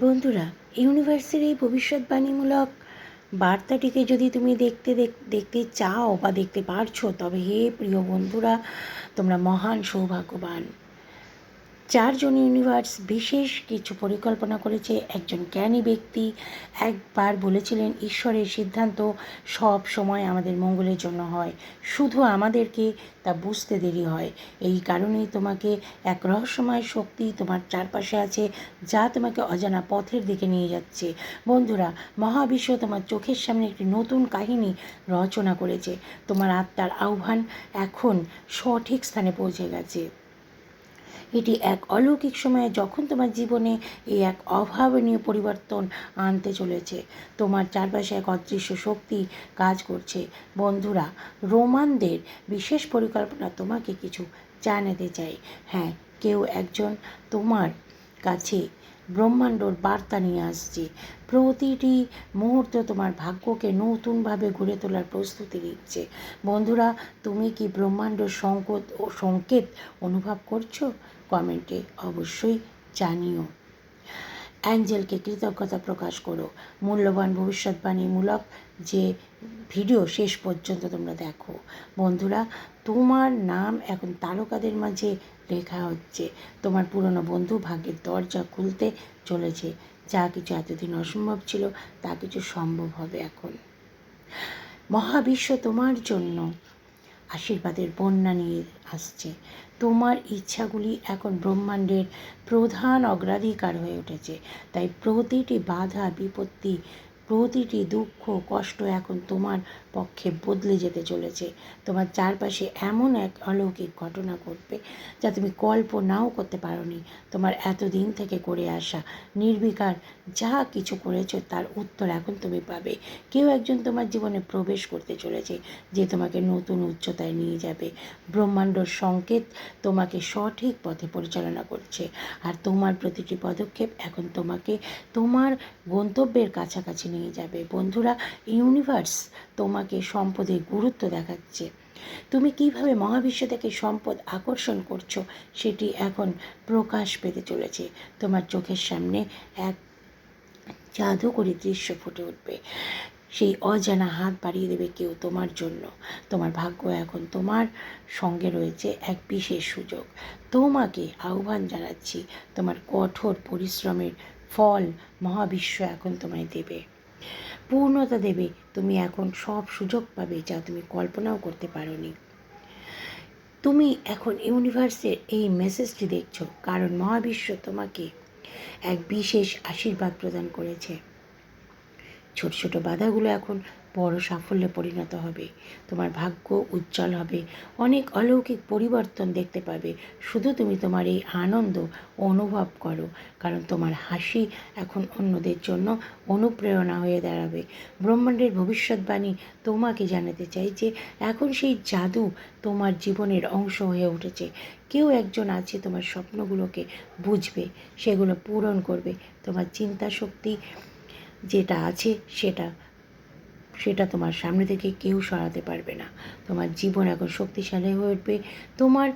বন্ধুরা, ইউনিভার্সের এই ভবিষ্যৎবাণীমূলক বার্তাটিকে যদি তুমি দেখতে দেখতে চাও বা দেখতে পারছ, তবে হে প্রিয় বন্ধুরা, তোমরা মহান সৌভাগ্যবান। চারজন ইউনিভার্স বিশেষ কিছু পরিকল্পনা করেছে। একজন জ্ঞানী ব্যক্তি একবার বলেছিলেন, ঈশ্বরের সিদ্ধান্ত সব সময় আমাদের মঙ্গলের জন্য হয়। শুধু আমাদেরকে তা বুঝতে দেরি হয়। এই কারণেই তোমাকে এক রহস্যময় শক্তি তোমার চারপাশে আছে, যা তোমাকে অজানা পথের দিকে নিয়ে যাচ্ছে। বন্ধুরা, মহাবিশ্ব তোমার চোখের সামনে একটি নতুন কাহিনী রচনা করেছে। তোমার আত্মার আহ্বান এখন সঠিক স্থানে পৌঁছে গেছে। এটি এক অলৌকিক সময়ে যখন তোমার জীবনে এই এক অভাবনীয় পরিবর্তন আনতে চলেছে, তোমার চারপাশে এক অদৃশ্য শক্তি কাজ করছে। বন্ধুরা, রোমানদের বিশেষ পরিকল্পনা তোমাকে কিছু জানাতে চাই। হ্যাঁ কেউ একজন তোমার কাছে ব্রহ্মাণ্ডর বার্তা নিয়ে আসছে। প্রতিটি মুহূর্ত তোমার ভাগ্যকে নতুনভাবে গড়ে তোলার প্রস্তুতি নিচ্ছে। বন্ধুরা, তুমি কি ব্রহ্মাণ্ড সংকট ও সংকেত অনুভব করছ? কমেন্টে অবশ্যই জানিও। অ্যাঞ্জেলকে কৃতজ্ঞতা প্রকাশ করো। মূল্যবান ভবিষ্যৎবাণীমূলক যে ভিডিও শেষ পর্যন্ত তোমরা দেখো। বন্ধুরা, তোমার নাম এখন তারকাদের মাঝে লেখা হচ্ছে। তোমার পুরনো বন্ধু ভাগ্যের দরজা খুলতে চলেছে। যা কিছু এতদিন অসম্ভব ছিল, তা কিছু সম্ভব হবে এখন। মহাবিশ্ব তোমার জন্য আশীর্বাদের বন্যা নিয়ে আসছে। তোমার ইচ্ছাগুলি এখন ব্রহ্মাণ্ডের প্রধান অগ্রাধিকার হয়ে উঠেছে। তাই প্রতিটি বাধা বিপত্তি প্রতিটি দুঃখ, কষ্ট এখন তোমার পক্ষে বদলে যেতে চলেছে। তোমার চারপাশে এমন এক অলৌকিক ঘটনা ঘটবে যা তুমি কল্পনাও করতে পারোনি। তোমার এতদিন থেকে করে আসা নির্বিকার যা কিছু করেছ তার উত্তর এখন তুমি পাবে। কেউ একজন তোমার জীবনে প্রবেশ করতে চলেছে যে তোমাকে নতুন উচ্চতায় নিয়ে যাবে। ব্রহ্মাণ্ডর সংকেত তোমাকে সঠিক পথে পরিচালনা করছে। আর তোমার প্রতিটি পদক্ষেপ এখন তোমাকে তোমার গন্তব্যের কাছাকাছি নিয়ে যাবে। বন্ধুরা ইউনিভার্স তোমাকে সম্পদের গুরুত্ব দেখাচ্ছে। তুমি কীভাবে মহাবিশ্ব থেকে সম্পদ আকর্ষণ করছ, সেটি এখন প্রকাশ পেতে চলেছে। তোমার চোখের সামনে এক জাদুকরী দৃশ্য ফুটে উঠবে। সেই অজানা হাত বাড়িয়ে দেবে কেউ তোমার জন্য। তোমার ভাগ্য এখন তোমার সঙ্গে রয়েছে এক বিশেষ সুযোগ। তোমাকে আহ্বান জানাচ্ছি, তোমার কঠোর পরিশ্রমের ফল মহাবিশ্ব এখন তোমায় দেবে। পূর্ণতা দেবে। তুমি এখন সব সুযোগ পাবে যা তুমি কল্পনাও করতে পারোনি। তুমি এখন ইউনিভার্সের এই মেসেজটি দেখছ, কারণ মহাবিশ্ব তোমাকে এক বিশেষ আশীর্বাদ প্রদান করেছে। ছোট ছোট বাধাগুলো এখন বড় সাফল্যে পরিণত হবে। তোমার ভাগ্য উজ্জ্বল হবে। অনেক অলৌকিক পরিবর্তন দেখতে পাবে। শুধু তুমি তোমার এই আনন্দ অনুভব করো। কারণ তোমার হাসি এখন অন্যদের জন্য অনুপ্রেরণা হয়ে দাঁড়াবে। ব্রহ্মাণ্ডের ভবিষ্যৎবাণী তোমাকে জানাতে চাই যে, এখন সেই জাদু তোমার জীবনের অংশ হয়ে উঠেছে। কেউ একজন আছে তোমার স্বপ্নগুলোকে বুঝবে, সেগুলো পূরণ করবে। তোমার চিন্তা শক্তি যেটা আছে সেটা সেটা তোমার সামনে থেকে কেউ সরাতে পারবে না। তোমার জীবন এখন শক্তিশালী হয়ে উঠবে। তোমার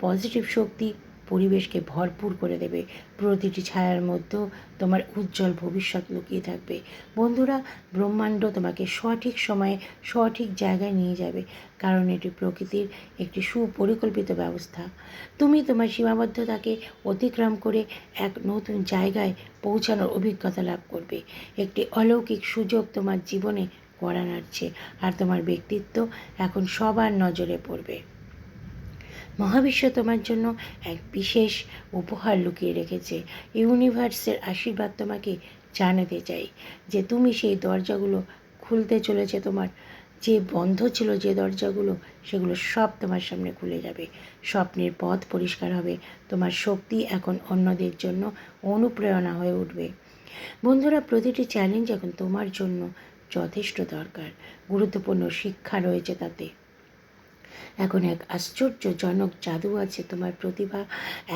পজিটিভ শক্তি পরিবেশকে ভরপুর করে দেবে। প্রতিটি ছায়ার মধ্যেও তোমার উজ্জ্বল ভবিষ্যৎ লুকিয়ে থাকবে। বন্ধুরা, ব্রহ্মাণ্ড তোমাকে সঠিক সময়ে সঠিক জায়গায় নিয়ে যাবে। কারণ এটি প্রকৃতির একটি সুপরিকল্পিত ব্যবস্থা। তুমি তোমার সীমাবদ্ধতাকে অতিক্রম করে এক নতুন জায়গায় পৌঁছানোর অভিজ্ঞতা লাভ করবে। একটি অলৌকিক সুযোগ তোমার জীবনে করা নাড়ছে আর তোমার ব্যক্তিত্ব এখন সবার নজরে পড়বে। মহাবিশ্ব তোমার জন্য এক বিশেষ উপহার লুকিয়ে রেখেছে। ইউনিভার্সের আশীর্বাদ তোমাকে জানাতে চাই যে তুমি সেই দরজাগুলো খুলতে চলেছে তোমার। যে বন্ধ ছিল যে দরজাগুলো, সেগুলো সব তোমার সামনে খুলে যাবে। স্বপ্নের পথ পরিষ্কার হবে। তোমার শক্তি এখন অন্যদের জন্য অনুপ্রেরণা হয়ে উঠবে। বন্ধুরা, প্রতিটি চ্যালেঞ্জ এখন তোমার জন্য। যথেষ্ট দরকার। গুরুত্বপূর্ণ শিক্ষা রয়েছে তাতে। এখন এক আশ্চর্যজনক জাদু আছে তোমার প্রতিভা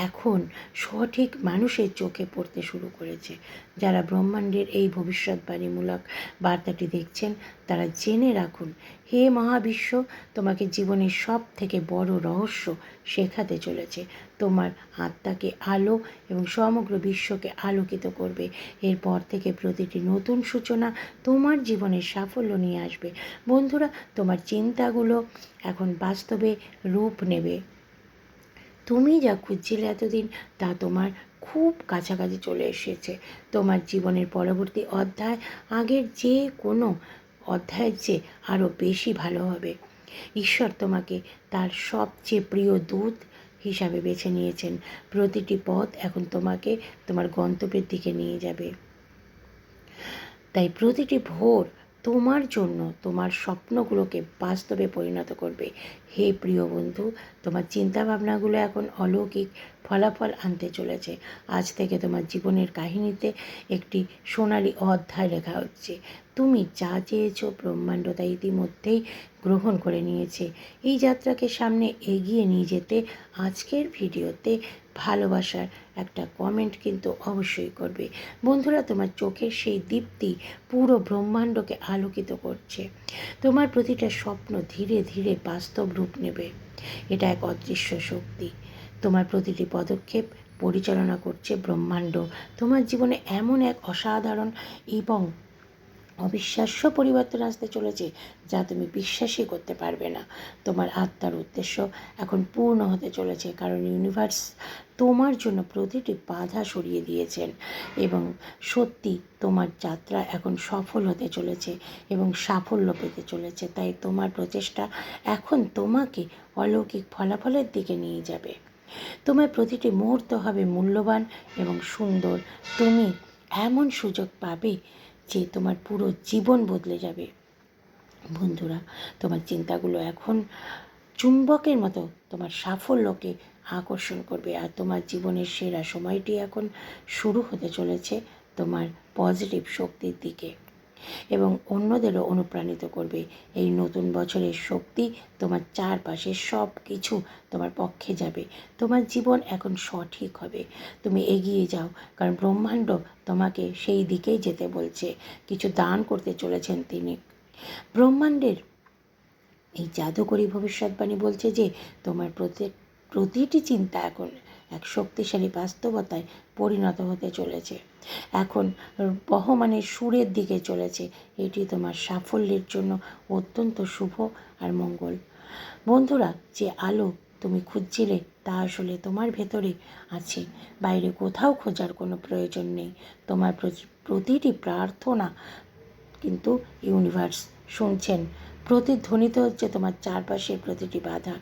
এখন সঠিক মানুষের চোখে পড়তে শুরু করেছে। যারা ব্রহ্মাণ্ডের এই ভবিষ্যৎবাণীমূলক বার্তাটি দেখছেন, তারা জেনে রাখুন হে মহাবিশ্ব, তোমাকে জীবনের সব থেকে বড় রহস্য শেখাতে চলেছে। তোমার আত্মাকে আলো এবং সমগ্র বিশ্বকে আলোকিত করবে। এরপর থেকে প্রতিটি নতুন সূচনা তোমার জীবনের সাফল্য নিয়ে আসবে। বন্ধুরা, তোমার চিন্তাগুলো এখন বাস্তবে রূপ নেবে। তুমি যা খুঁজছিলে এতদিন, তা তোমার খুব কাছাকাছি চলে এসেছে। তোমার জীবনের পরবর্তী অধ্যায় আগের যে কোনো অধ্যায়ের চেয়ে আরও বেশি ভালো হবে। ঈশ্বর তোমাকে তার সবচেয়ে প্রিয় দূত হিসাবে বেছে নিয়েছেন। প্রতিটি পথ এখন তোমাকে তোমার গন্তব্যের দিকে নিয়ে যাবে। তাই প্রতিটি ভোর তোমার জন্য তোমার স্বপ্নগুলোকে বাস্তবে পরিণত করবে। হে প্রিয় বন্ধু, তোমার চিন্তাভাবনাগুলো এখন অলৌকিক ফলাফল আনতে চলেছে। আজ থেকে তোমার জীবনের কাহিনীতে একটি সোনালি অধ্যায় লেখা হচ্ছে, তুমি যা চেয়েছো ব্রহ্মাণ্ড তা ইতিমধ্যেই গ্রহণ করে নিয়েছে। এই যাত্রাকে সামনে এগিয়ে নিয়ে যেতে আজকের ভিডিওতে ভালোবাসার একটা কমেন্ট কিন্তু অবশ্যই করবে। বন্ধুরা, তোমার চোখের সেই দীপ্তি পুরো ব্রহ্মাণ্ডকে আলোকিত করছে। তোমার প্রতিটা স্বপ্ন ধীরে ধীরে বাস্তব রূপ নেবে। এটা এক অদৃশ্য শক্তি। তোমার প্রতিটি পদক্ষেপ পরিচালনা করছে ব্রহ্মাণ্ড। তোমার জীবনে এমন এক অসাধারণ এবং অবিশ্বাস্য পরিবর্তন আসতে চলেছে যা তুমি বিশ্বাসই করতে পারবে না। তোমার আত্মার উদ্দেশ্য এখন পূর্ণ হতে চলেছে কারণ ইউনিভার্স তোমার জন্য প্রতিটি বাধা সরিয়ে দিয়েছেন এবং সত্যি তোমার যাত্রা এখন সফল হতে চলেছে এবং সাফল্য পেতে চলেছে। তাই তোমার প্রচেষ্টা এখন তোমাকে অলৌকিক ফলাফলের দিকে নিয়ে যাবে। তোমার প্রতিটি মুহূর্ত হবে মূল্যবান এবং সুন্দর। তুমি এমন সুযোগ পাবে যে তোমার পুরো জীবন বদলে যাবে। বন্ধুরা, তোমার চিন্তাগুলো এখন চুম্বকের মতো তোমার সাফল্যকে আকর্ষণ করবে আর তোমার জীবনের সেরা সময়টি এখন শুরু হতে চলেছে তোমার পজিটিভ শক্তির দিকে। এবং অন্যদেরও অনুপ্রাণিত করবে। এই নতুন বছরের শক্তি তোমার চারপাশে সব কিছু তোমার পক্ষে যাবে। তোমার জীবন এখন সঠিক হবে। তুমি এগিয়ে যাও, কারণ ব্রহ্মাণ্ড তোমাকে সেই দিকেই যেতে বলছে। কিছু দান করতে চলেছেন তিনি। ব্রহ্মাণ্ডের এই জাদুকরী ভবিষ্যৎবাণী বলছে যে, তোমার প্রতি প্রতিটি চিন্তা এখন এক শক্তিশালী বাস্তবতায় পরিণত হতে চলেছে। এখন বহমানের সুরের দিকে চলেছে। এটি তোমার সাফল্যের জন্য অত্যন্ত শুভ আর মঙ্গল। বন্ধুরা, যে আলো তুমি খুঁজছিলে তা আসলে তোমার ভেতরে আছে। বাইরে কোথাও খোঁজার কোনো প্রয়োজন নেই। তোমার প্রতিটি প্রার্থনা কিন্তু ইউনিভার্স শুনছেন। প্রতিধ্বনিত হচ্ছে তোমার চারপাশের প্রতিটি বাধা।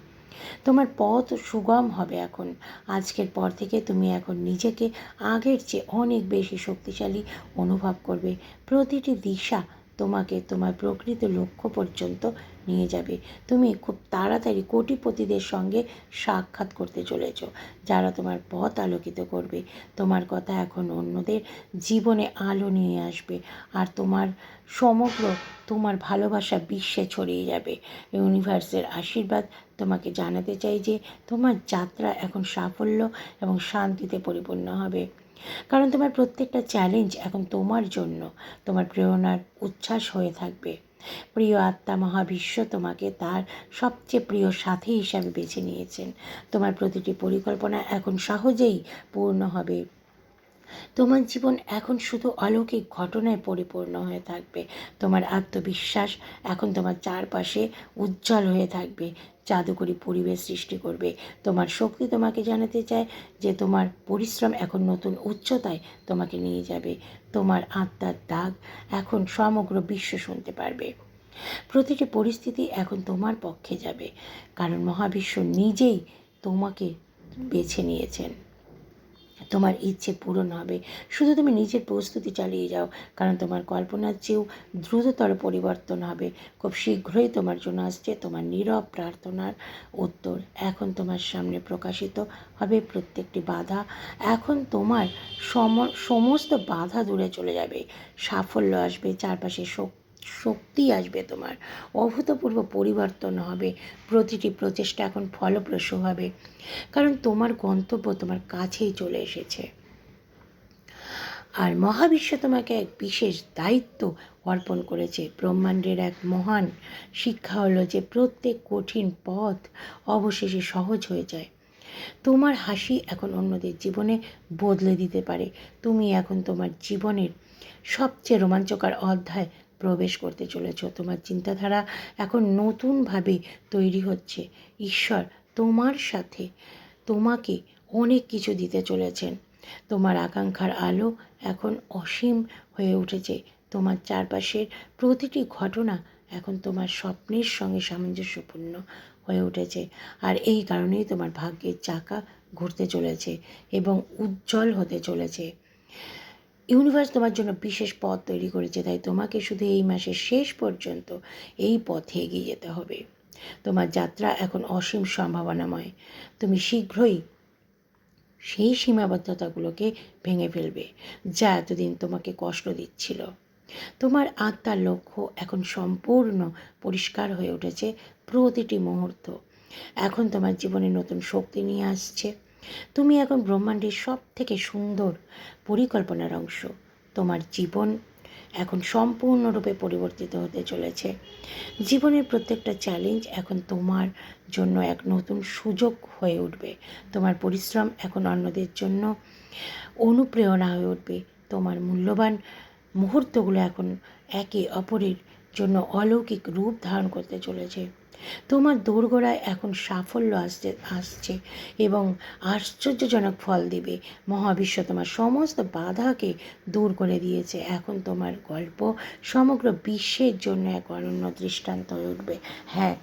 তোমার পথ সুগম হবে এখন। আজকের পর থেকে তুমি এখন নিজেকে আগের চেয়ে অনেক বেশি শক্তিশালী অনুভব করবে। প্রতিটি দিশা তোমাকে তোমার প্রকৃত লক্ষ্য পর্যন্ত নিয়ে যাবে। তুমি খুব তাড়াতাড়ি কোটিপতিদের সঙ্গে সাক্ষাৎ করতে চলেছ, যারা তোমার পথ আলোকিত করবে। তোমার কথা এখন অন্যদের জীবনে আলো নিয়ে আসবে আর তোমার সমগ্র তোমার ভালোবাসা বিশ্বে ছড়িয়ে যাবে। ইউনিভার্সের আশীর্বাদ তোমাকে জানাতে চাই যে তোমার যাত্রা এখন সাফল্য এবং শান্তিতে পরিপূর্ণ হবে। কারণ তোমার প্রত্যেকটা চ্যালেঞ্জ এখন তোমার জন্য। তোমার প্রেরণার উচ্ছ্বাস হয়ে থাকবে। প্রিয় আত্মা মহাবিশ্ব তোমাকে তার সবচেয়ে প্রিয় সাথী হিসাবে বেছে নিয়েছেন। তোমার প্রতিটি পরিকল্পনা এখন সহজেই পূর্ণ হবে। তোমার জীবন এখন শুধু অলৌকিক ঘটনায় পরিপূর্ণ হয়ে থাকবে। তোমার আত্মবিশ্বাস এখন তোমার চারপাশে উজ্জ্বল হয়ে থাকবে। জাদুকরী পরিবেশ সৃষ্টি করবে। তোমার শক্তি তোমাকে জানাতে চায় যে তোমার পরিশ্রম এখন নতুন উচ্চতায় তোমাকে নিয়ে যাবে। তোমার আত্মার দাগ এখন সমগ্র বিশ্ব শুনতে পারবে। প্রতিটি পরিস্থিতি এখন তোমার পক্ষে যাবে। কারণ মহাবিশ্ব নিজেই তোমাকে বেছে নিয়েছেন। তোমার ইচ্ছে পূরণ হবে। শুধু তুমি নিজের প্রস্তুতি চালিয়ে যাও, কারণ তোমার কল্পনার চেয়েও দ্রুততর পরিবর্তন হবে। খুব শীঘ্রই তোমার জন্য আসছে তোমার নীরব প্রার্থনার উত্তর। এখন তোমার সামনে প্রকাশিত হবে প্রত্যেকটি বাধা। এখন তোমার সম, সমস্ত বাধা দূরে চলে যাবে। সাফল্য আসবে চারপাশে শক্তি শক্তি আসবে তোমার। অভূতপূর্ব পরিবর্তন হবে। প্রতিটি প্রচেষ্টা এখন ফলপ্রসূ হবে। কারণ তোমার গন্তব্য তোমার কাছেই চলে এসেছে। আর মহাবিশ্ব তোমাকে এক বিশেষ দায়িত্ব অর্পণ করেছে। ব্রহ্মাণ্ডের এক মহান শিক্ষা হলো যে প্রত্যেক কঠিন পথ অবশেষে সহজ হয়ে যায়। তোমার হাসি এখন অন্যদের জীবনে বদলে দিতে পারে। তুমি এখন তোমার জীবনের সবচেয়ে রোমাঞ্চকর অধ্যায় প্রবেশ করতে চলেছ। তোমার চিন্তাধারা এখন নতুনভাবে তৈরি হচ্ছে। ঈশ্বর তোমার সাথে তোমাকে অনেক কিছু দিতে চলেছেন। তোমার আকাঙ্ক্ষার আলো এখন অসীম হয়ে উঠেছে। তোমার চারপাশের প্রতিটি ঘটনা এখন তোমার স্বপ্নের সঙ্গে সামঞ্জস্যপূর্ণ হয়ে উঠেছে। আর এই কারণেই তোমার ভাগ্যের চাকা ঘুরতে চলেছে এবং উজ্জ্বল হতে চলেছে। ইউনিভার্স তোমার জন্য বিশেষ পথ তৈরি করেছে, তাই তোমাকে শুধু এই মাসের শেষ পর্যন্ত এই পথে এগিয়ে যেতে হবে। তোমার যাত্রা এখন অসীম সম্ভাবনাময়। তুমি শীঘ্রই সেই সীমাবদ্ধতাগুলোকে ভেঙে ফেলবে, যা এতদিন তোমাকে কষ্ট দিচ্ছিল। তোমার আত্মার লক্ষ্য এখন সম্পূর্ণ পরিষ্কার হয়ে উঠেছে প্রতিটি মুহূর্ত। এখন তোমার জীবনে নতুন শক্তি নিয়ে আসছে। তুমি এখন ব্রহ্মাণ্ডের সব থেকে সুন্দর পরিকল্পনার অংশ। তোমার জীবন এখন সম্পূর্ণরূপে পরিবর্তিত হতে চলেছে। জীবনের প্রত্যেকটা চ্যালেঞ্জ এখন তোমার জন্য এক নতুন সুযোগ হয়ে উঠবে। তোমার পরিশ্রম এখন অন্যদের জন্য অনুপ্রেরণা হয়ে উঠবে। তোমার মূল্যবান মুহূর্তগুলো এখন একে অপরের জন্য অলৌকিক রূপ ধারণ করতে চলেছে। তোমার দোরগোড়ায় এখন সাফল্য আসছে আসছে এবং আশ্চর্যজনক ফল দেবে। মহাবিশ্ব তোমার সমস্ত বাধাকে দূর করে দিয়েছে। এখন তোমার গল্প সমগ্র বিশ্বের জন্য এক অনন্য দৃষ্টান্ত হয়ে উঠবে। হ্যাঁ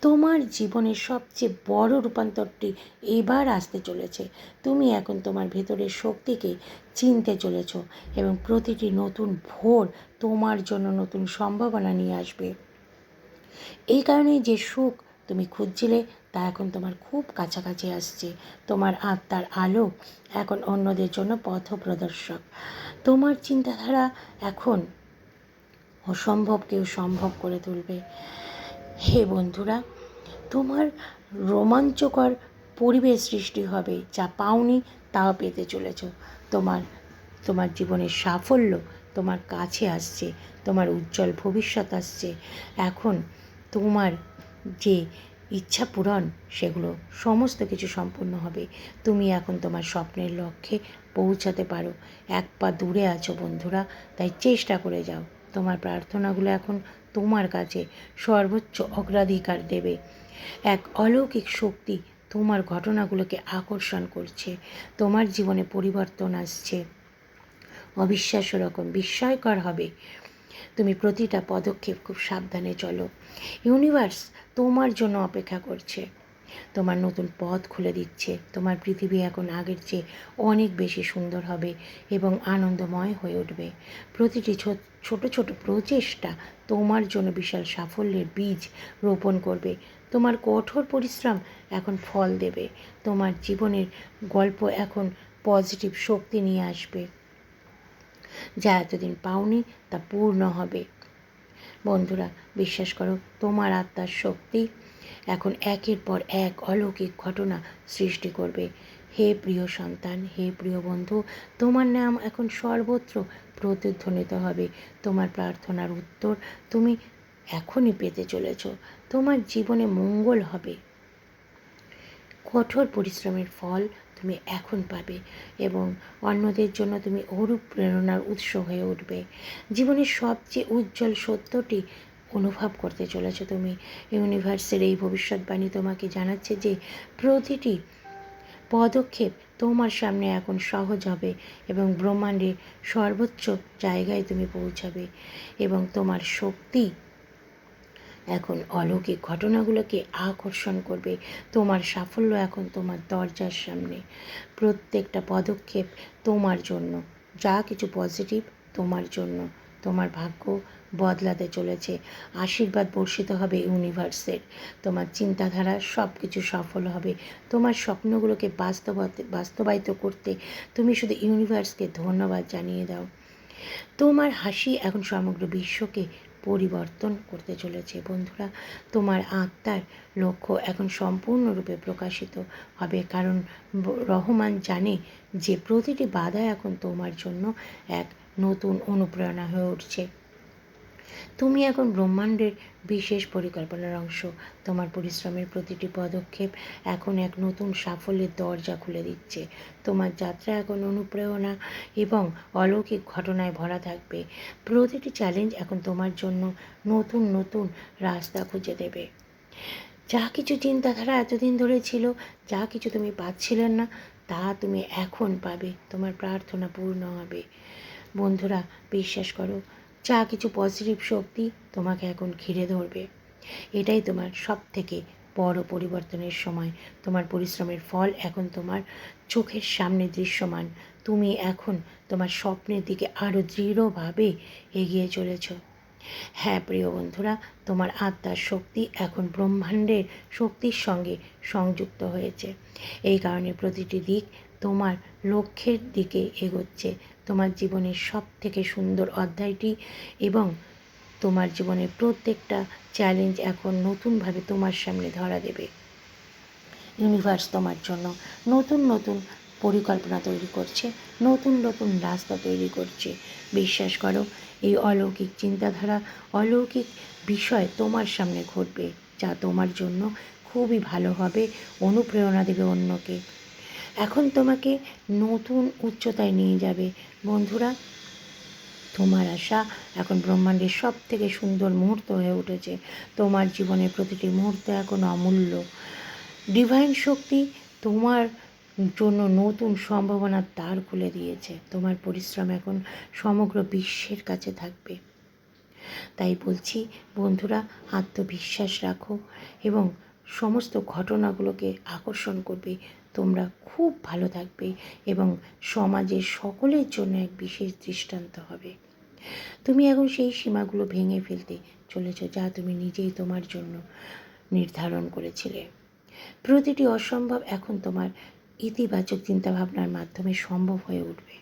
তোমার জীবনের সবচেয়ে বড় রূপান্তরটি এবার আসতে চলেছে। তুমি এখন তোমার ভেতরের শক্তিকে চিনতে চলেছ এবং প্রতিটি নতুন ভোর তোমার জন্য নতুন সম্ভাবনা নিয়ে আসবে। এই কারণেই যে সুখ তুমি খুঁজছিলে, তা এখন তোমার খুব কাছাকাছি আসছে। তোমার আত্মার আলো এখন অন্যদের জন্য পথ প্রদর্শক তোমার চিন্তাধারা এখন অসম্ভবকেও সম্ভব করে তুলবে। হে বন্ধুরা, তোমার রোমাঞ্চকর পরিবেশ সৃষ্টি হবে যা পাওনি তাও পেতে চলেছ। তোমার তোমার জীবনের সাফল্য তোমার কাছে আসছে, তোমার উজ্জ্বল ভবিষ্যৎ আসছে। এখন তোমার যে ইচ্ছা পূরণ, সেগুলো সমস্ত কিছু সম্পূর্ণ হবে। তুমি এখন তোমার স্বপ্নের লক্ষ্যে পৌঁছাতে পারো। এক পা দূরে আছো বন্ধুরা, তাই চেষ্টা করে যাও। তোমার প্রার্থনাগুলো এখন তোমার কাছে সর্বোচ্চ অগ্রাধিকার দেবে। এক অলৌকিক শক্তি তোমার ঘটনাগুলোকে আকর্ষণ করছে। তোমার জীবনে পরিবর্তন আসছে। অবিশ্বাস্য রকম, বিস্ময়কর হবে। তুমি প্রতিটা পদক্ষেপ খুব সাবধানে চলো। ইউনিভার্স, তোমার জন্য অপেক্ষা করছে। তোমার নতুন পথ খুলে দিচ্ছে। তোমার পৃথিবী এখন আগের চেয়ে অনেক বেশি সুন্দর হবে এবং আনন্দময় হয়ে উঠবে। প্রতিটি ছোট ছোট প্রচেষ্টা তোমার জন্য বিশাল সাফল্যের বীজ রোপণ করবে। তোমার কঠোর পরিশ্রম এখন ফল দেবে। তোমার জীবনের গল্প এখন পজিটিভ শক্তি নিয়ে আসবে। যা এতদিন পাওনি তা পূর্ণ হবে। বন্ধুরা, বিশ্বাস করো, তোমার আত্মার শক্তি এখন একের পর এক অলৌকিক ঘটনা সৃষ্টি করবে। হে প্রিয় সন্তান, হে প্রিয় বন্ধু, তোমার নাম এখন সর্বত্র প্রতিধ্বনিত হবে। তোমার প্রার্থনার উত্তর তুমি এখনই পেতে চলেছ। তোমার জীবনে মঙ্গল হবে। কঠোর পরিশ্রমের ফল তুমি এখন পাবে এবং অন্যদের জন্য তুমি অরূপ প্রেরণার উৎস হয়ে উঠবে। জীবনের সবচেয়ে উজ্জ্বল সত্যটি অনুভব করতে চলেছো তুমি। ইউনিভার্সের এই ভবিষ্যৎবাণী তোমাকে জানাচ্ছে যে প্রতিটি পদক্ষেপ তোমার সামনে এখন সহজ হবে এবং ব্রহ্মাণ্ডের সর্বোচ্চ জায়গায় তুমি পৌঁছাবে এবং তোমার শক্তি এখন অলৌকিক ঘটনাগুলোকে আকর্ষণ করবে তোমার সাফল্য এখন তোমার দরজার সামনে। প্রত্যেকটা পদক্ষেপ তোমার জন্য। যা কিছু পজিটিভ তোমার জন্য। তোমার ভাগ্য বদলাতে চলেছে। আশীর্বাদ বর্ষিত হবে ইউনিভার্সের তোমার চিন্তাধারা সব কিছু সফল হবে। তোমার স্বপ্নগুলোকে বাস্তব বাস্তবায়িত করতে তুমি শুধু ইউনিভার্সকে ধন্যবাদ জানিয়ে দাও। তোমার হাসি এখন সমগ্র বিশ্বকে পরিবর্তন করতে চলেছে। বন্ধুরা, তোমার আত্মার লক্ষ্য এখন সম্পূর্ণরূপে প্রকাশিত হবে। কারণ রহমান জানে যে প্রতিটি বাধা এখন তোমার জন্য এক নতুন অনুপ্রেরণা হয়ে উঠছে। তুমি এখন ব্রহ্মাণ্ডের বিশেষ পরিকল্পনার অংশ। তোমার পরিশ্রমের প্রতিটি পদক্ষেপ এখন এক নতুন সাফল্যের দরজা খুলে দিচ্ছে। তোমার যাত্রা এখন অনুপ্রেরণা এবং অলৌকিক ঘটনায় ভরা থাকবে। প্রতিটি চ্যালেঞ্জ এখন তোমার জন্য নতুন নতুন রাস্তা খুঁজে দেবে। যা কিছু চিন্তাধারা এতদিন ধরে ছিল, যা কিছু তুমি পাচ্ছিলে না, তা তুমি এখন পাবে। তোমার প্রার্থনা পূর্ণ হবে। বন্ধুরা, বিশ্বাস করো যা কিছু পজিটিভ শক্তি তোমাকে এখন ঘিরে ধরবে। এটাই তোমার সব থেকে বড় পরিবর্তনের সময়। তোমার পরিশ্রমের ফল এখন তোমার চোখের সামনে দৃশ্যমান। তুমি এখন তোমার স্বপ্নের দিকে আরও দৃঢ়ভাবে এগিয়ে চলেছ। হ্যাঁ প্রিয় বন্ধুরা, তোমার আত্মার শক্তি এখন ব্রহ্মাণ্ডের শক্তির সঙ্গে সংযুক্ত হয়েছে। এই কারণে প্রতিটি দিক তোমার লক্ষ্যের দিকে এগোচ্ছে। তোমার জীবনের সব থেকে সুন্দর অধ্যায়টি এবং তোমার জীবনের প্রত্যেকটা চ্যালেঞ্জ এখন নতুনভাবে তোমার সামনে ধরা দেবে। ইউনিভার্স তোমার জন্য নতুন নতুন পরিকল্পনা তৈরি করছে, নতুন নতুন রাস্তা তৈরি করছে। বিশ্বাস করো, এই অলৌকিক চিন্তাধারা, অলৌকিক বিষয় তোমার সামনে ঘটবে, যা তোমার জন্য খুবই ভালো হবে, অনুপ্রেরণা দেবে অন্যকে। এখন তোমাকে নতুন উচ্চতায় নিয়ে যাবে। বন্ধুরা, তোমার আশা এখন ব্রহ্মাণ্ডের সব থেকে সুন্দর মুহূর্ত হয়ে উঠেছে। তোমার জীবনের প্রতিটি মুহূর্ত এখন অমূল্য। ডিভাইন শক্তি তোমার জন্য নতুন সম্ভাবনার দ্বার খুলে দিয়েছে। তোমার পরিশ্রম এখন সমগ্র বিশ্বের কাছে থাকবে। তাই বলছি, বন্ধুরা, আত্মবিশ্বাস রাখো এবং সমস্ত ঘটনাগুলোকে আকর্ষণ করবে। তোমরা খুব ভালো থাকবে এবং সমাজের সকলের জন্য এক বিশেষ দৃষ্টান্ত হবে। তুমি এখন সেই সীমাগুলো ভেঙে ফেলতে চলেছ যা তুমি নিজেই তোমার জন্য নির্ধারণ করেছিলে। প্রতিটি অসম্ভব এখন তোমার ইতিবাচক চিন্তাভাবনার মাধ্যমে সম্ভব হয়ে উঠবে।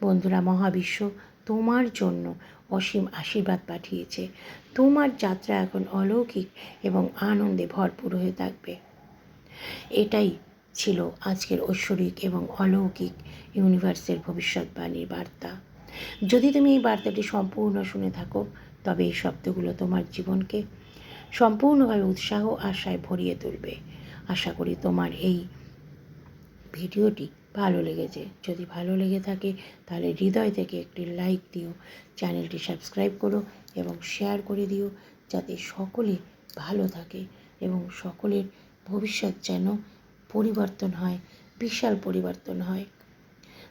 বন্ধুরা, মহাবিশ্ব তোমার জন্য অসীম আশীর্বাদ পাঠিয়েছে। তোমার যাত্রা এখন অলৌকিক এবং আনন্দে ভরপুর হয়ে থাকবে। এটাই ছিল আজকের ঐশ্বরিক এবং অলৌকিক ইউনিভার্সের ভবিষ্যৎবাণীর বার্তা। যদি তুমি এই বার্তাটি সম্পূর্ণ শুনে থাকো, তবে এই শব্দগুলো তোমার জীবনকে সম্পূর্ণভাবে উৎসাহ আশায় ভরিয়ে তুলবে। আশা করি তোমার এই ভিডিওটি ভালো লেগেছে। যদি ভালো লেগে থাকে, তাহলে হৃদয় থেকে একটি লাইক দিও, চ্যানেলটি সাবস্ক্রাইব করো এবং শেয়ার করে দিও, যাতে সকলে ভালো থাকে এবং সকলের ভবিষ্যৎ যেন পরিবর্তন হয়, বিশাল পরিবর্তন হয়।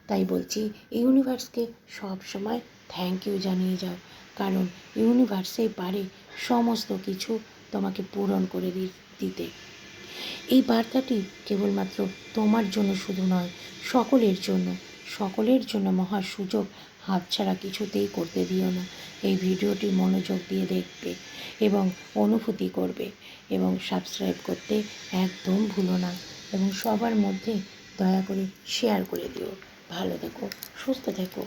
তাই বলছি, ইউনিভার্সকে সব সময় থ্যাংক ইউ জানিয়ে যাও, কারণ ইউনিভার্সেই পারে সমস্ত কিছু তোমাকে পূরণ করে দিতে। এই বার্তাটি কেবলমাত্র তোমার জন্য শুধু নয়, সকলের জন্য সকলের জন্য মহা সুযোগ হাতছাড়া কিছুতেই করতে দিও না। এই ভিডিওটি মনোযোগ দিয়ে দেখবে এবং অনুভূতি করবে এবং সাবস্ক্রাইব করতে একদম ভুলো না। এবং সবার মধ্যে দয়া করে শেয়ার করে দিও। ভালো থেকো সুস্থ থেকো।